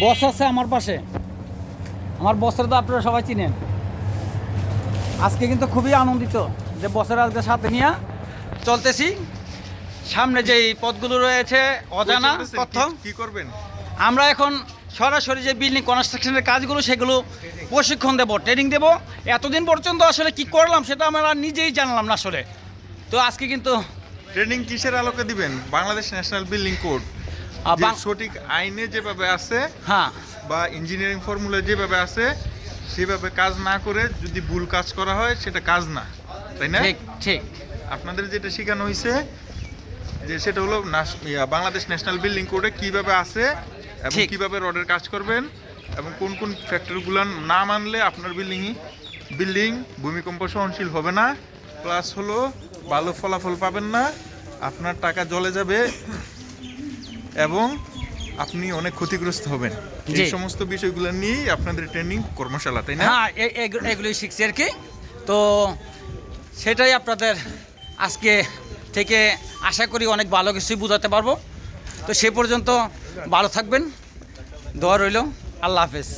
বস আছে আমার পাশে। আমার বসের তো আপনারা সবাই চিনেন। আজকে কিন্তু খুবই আনন্দিত যে বসের আজকে সাথে নিয়ে চলতেছি। সামনে যে পথগুলো রয়েছে অজানা? তথ্য। কি- কি করবেন? আমরা এখন সরাসরি যে বিল্ডিং কনস্ট্রাকশনের কাজগুলো সেগুলো প্রশিক্ষণ দেবো ট্রেনিং দেবো। এতদিন পর্যন্ত আসলে কি করলাম সেটা আমরা নিজেই জানলাম না আসলে। তো আজকে কিন্তু ট্রেনিং কিসের আলোকে দিবেন? Bangladesh national building code. সঠিক আইনে যেভাবে আছে হ্যাঁ। বা ইঞ্জিনিয়ারিং ফর্মুলা যেভাবে আছে সেভাবে কাজ না করে যদি ভুল কাজ করা হয় সেটা কাজ না। তাই না? ঠিক ঠিক। আপনাদের যেটা শেখানো হয়েছে যে সেটা হলো বাংলাদেশ ন্যাশনাল বিল্ডিং কোডে কীভাবে আছে এবং। কীভাবে রডের কাজ করবেন এবং কোন কোন ফ্যাক্টরগুলো না মানলে আপনার বিল্ডিং বিল্ডিং ভূমিকম্প সহনশীল হবে না। প্লাস হলো ভালো ফলাফল পাবেন না আপনার টাকা জলে যাবে এবং আপনি অনেক ক্ষতিগ্রস্ত হবেন। এই সমস্ত বিষয়গুলো নিয়েই আপনাদের ট্রেনিং কর্মশালা তাই না? হ্যাঁ এগুলোই শিখছি আর কি। তো সেটাই আপনাদের আজকে থেকে আশা করি অনেক ভালো কিছুই বোঝাতে পারব। তো সে পর্যন্ত ভালো থাকবেন। দোয়া রইল। আল্লাহ হাফেজ।